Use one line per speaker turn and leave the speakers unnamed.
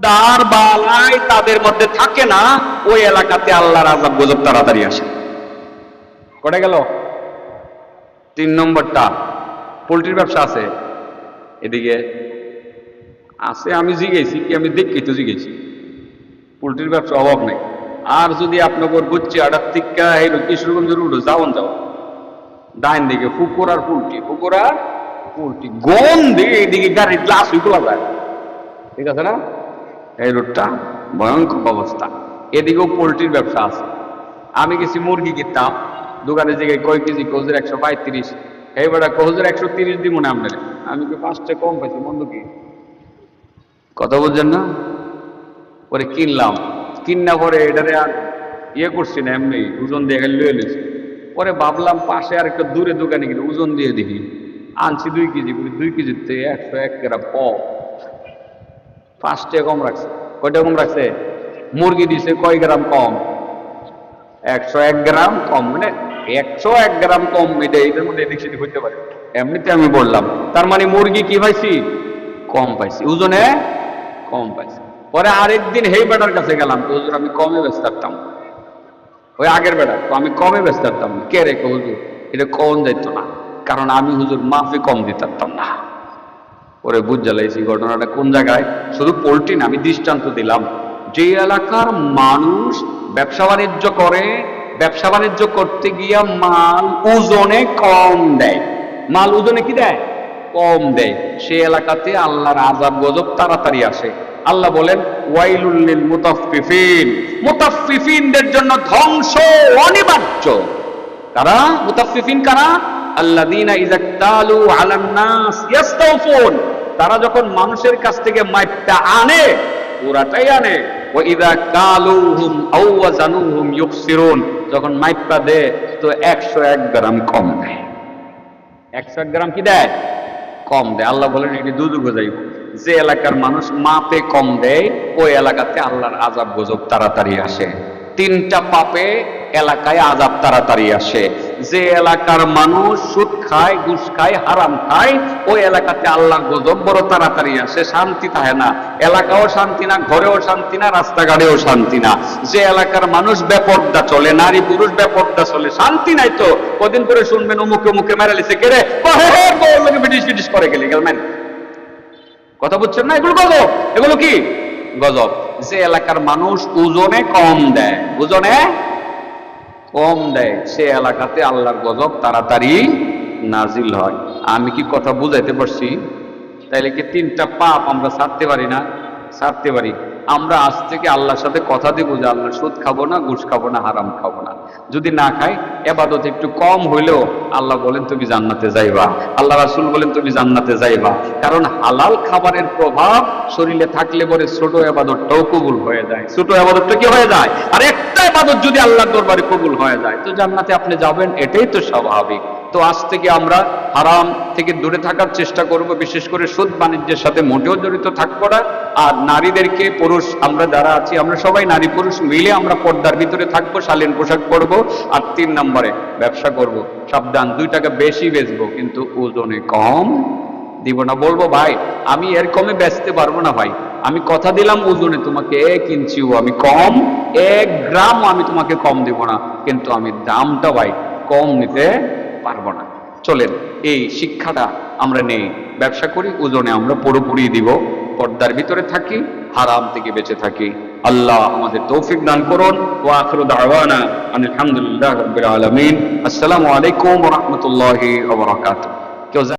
দার বালাই তাদের মধ্যে থাকে না, ওই এলাকাতে আল্লাহর আজাব গজব তাড়াতাড়ি আসে। কটে গেল? তিন নম্বরটা। পোলট্রির ব্যবসা আছে। এদিকে আছে, আমি জিগেছি কি আমি দেখি তো জিগেছি পোলট্রির ব্যবসা অভাব নেই। আর যদি আপনাকে বুঝছি আটার টিকা এই কিশোরগঞ্জের উঠো যাওন যাও ডাইন দিকে পুকুর আর পোলট্রি পুকুর আর পুলটি গন দিকে এইদিকে গাড়ির গ্লাস উইগুলা যায় ঠিক আছে না? এই রোডটা ভয়ঙ্কর অবস্থা। এদিকেও পোলট্রির ব্যবসা আছে। আমি গেছি মুরগি কিনতাম। দোকানে জায়গায় কয় কেজি কোজের একশো পঁয়ত্রিশ এই কোজের একশো তিরিশ দিব না আপনার। আমি কি পাঁচটা কম পাইছি, বন্ধু কি? কথা বলছেন না? পরে কিনলাম। কিনা পরে এটারে আর ইয়ে করছি না এমনি, ওজন দিয়ে গেলে লুয়ে নিয়েছি পরে ভাবলাম পাশে আর একটা দূরে দোকানে গেলে ওজন দিয়ে দেখি। আনছি দুই কেজি দুই কেজির থেকে একশো এক গ্রাম কম। পাঁচটা কম রাখছে। কয়টা কম রাখছে? মুরগি দিছে কয় গ্রাম কম? একশো এক গ্রাম কম মানে একশো এক গ্রাম কম, এটা এটার মধ্যে এদিক সেদিক হইতে পারে। এমনিতে আমি বললাম, তার মানে মুরগি কি পাইছি? কম পাইছি। ওজনে কম পাইছি। পরে আরেকদিন হেই বেটার কাছে গেলাম, তো হুজুর আমি কমে ব্যস্ত থাকতাম। ওই আগের বেটা, তো আমি কমে ব্যস্ত থাকতাম। কে রেখে হুজুর? এটা কম যাইতো না। কারণ আমি হুজুর মাফি কম দিতে পারতাম না। ওরে বুঝ জ্বালাইছি ঘটনাটা কোন জায়গায়? শুধু পোল্ট্রি না, আমি দৃষ্টান্ত দিলাম। যে এলাকার মানুষ ব্যবসা বাণিজ্য করে, ব্যবসা বাণিজ্য করতে গিয়া মাল ওজনে কম দেয়। মাল ওজনে কি দেয়? কম দেয়। সে এলাকাতে আল্লাহর আজাব গজব তাড়াতাড়ি আসে। আল্লাহ বলেন ওয়াইলুল্লিল মুতাফফিফিন। মুতাফফিফিনদের জন্য ধ্বংস অনিবার্য। কারা? মুতাফফিফিন কারা? আল্লাযীনা ইযা তালু আলান নাস ইয়াস্তাউফুন। তারা যখন মানুষের কাছ থেকে মাইপটা আনে পুরাটাই আনে। যখন মাইপটা দেয়, তো 101 গ্রাম কম দেয়। 101 গ্রাম কি দেয়? কম দেয়। আল্লাহ বলেন, এটি দুদুগ যাইব যে এলাকার মানুষ মাপে কম দেয়, ওই এলাকাতে আল্লাহর আজাব গজব তাড়াতাড়ি আসে। তিনটা পাপে এলাকায় আজাব তাড়াতাড়ি আসে। যে এলাকার মানুষ সুদ খায়, ঘুষ খায়, হারাম খায়, ওই এলাকাতে আল্লাহর গজব বড় তাড়াতাড়ি আসে, শান্তি থাকে না। এলাকাও শান্তি না, ঘরেও শান্তি না, রাস্তাঘাটেও শান্তি না। যে এলাকার মানুষ বেপর্দা চলে, নারী পুরুষ বেপর্দা চলে, শান্তি নাই তো। কদিন পরে শুনবেন অমুকে মুখে মেরে লিছে কেড়ে ব্রিটিশ ব্রিটিশ করে গেলে গেলমেন কথা বুঝছেন না? এগুলো গজব। এগুলো কি? গজব। যে এলাকার মানুষ ওজনে কম দেয় ওজনে কম দেয়। সে এলাকাতে আল্লাহর গজব তাড়াতাড়ি নাজিল হয়। আমি কি কথা বুঝাইতে পারছি? তাইলে কি তিনটা পাপ আমরা ছাড়তে পারি না? ছাড়তে পারি। আমরা আজ থেকে আল্লাহর সাথে কথা দেবো যে আল্লাহ সুদ খাব না, ঘুষ খাব না, হারাম খাব না। যদি না খাই, এবাদত একটু কম হইলেও আল্লাহ বলেন, তুমি জান্নাতে যাইবা। আল্লাহ রাসুল বলেন, তুমি জান্নাতে যাইবা। কারণ হালাল খাবারের প্রভাব শরীরে থাকলে পরে ছোট এবাদতটাও কবুল হয়ে যায়। ছোট এবাদতটা কি হয়ে যায়? আর একটা এবাদত যদি আল্লাহর দরবারে কবুল হয়ে যায়, তো জান্নাতে আপনি যাবেন, এটাই তো স্বাভাবিক। তো আজ থেকে আমরা হারাম থেকে দূরে থাকার চেষ্টা করব, বিশেষ করে সুদ বাণিজ্যের সাথে মোটেও জড়িত থাকব না আর নারীদেরকে, পুরুষ আমরা যারা আছি, আমরা সবাই নারী পুরুষ মিলে আমরা পর্দার ভিতরে থাকব, শালীন পোশাক পরব আর তিন নম্বরে ব্যবসা করব। সাবধান, দুই টাকা বেশি বেচবো, কিন্তু ওজনে কম দিব না। বলব, ভাই, আমি এর কমে বেচতে পারব না, ভাই। আমি কথা দিলাম ওজনে তোমাকে এক ইঞ্চিও, আমি কম, এক গ্রাম আমি তোমাকে কম দিব না। কিন্তু আমি দামটা, ভাই, কম নিতে পারব না। চলেন, এই শিক্ষাটা আমরা নেই। ব্যবসা করি, ওজনে আমরা পুরোপুরি দিব। পর্দার ভিতরে থাকি, হারাম থেকে বেঁচে থাকি। আল্লাহ আমাদের তৌফিক দান করুন। ও আখরু দাওয়ানা আলহামদুলিল্লাহ আলমিন। আসসালামু আলাইকুম রাহমাতুল্লাহি